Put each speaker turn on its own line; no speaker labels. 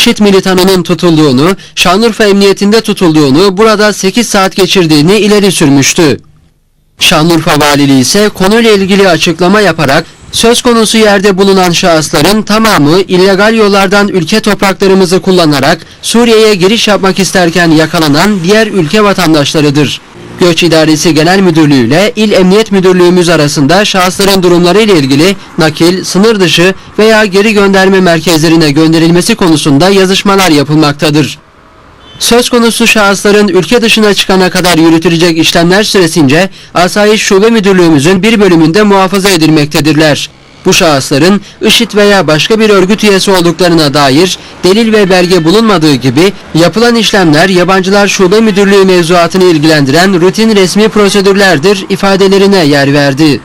IŞİD militanının tutulduğunu, Şanlıurfa Emniyetinde tutulduğunu, burada 8 saat geçirdiğini ileri sürmüştü. Şanlıurfa Valiliği ise konuyla ilgili açıklama yaparak söz konusu yerde bulunan şahısların tamamı illegal yollardan ülke topraklarımızı kullanarak Suriye'ye giriş yapmak isterken yakalanan diğer ülke vatandaşlarıdır. Göç İdaresi Genel Müdürlüğü ile İl Emniyet Müdürlüğümüz arasında şahısların durumları ile ilgili nakil, sınır dışı veya geri gönderme merkezlerine gönderilmesi konusunda yazışmalar yapılmaktadır. Söz konusu şahısların ülke dışına çıkana kadar yürütülecek işlemler süresince Asayiş Şube Müdürlüğümüzün bir bölümünde muhafaza edilmektedirler. Bu şahısların IŞİD veya başka bir örgüt üyesi olduklarına dair delil ve belge bulunmadığı gibi yapılan işlemler Yabancılar Şube Müdürlüğü mevzuatını ilgilendiren rutin resmi prosedürlerdir ifadelerine yer verdi.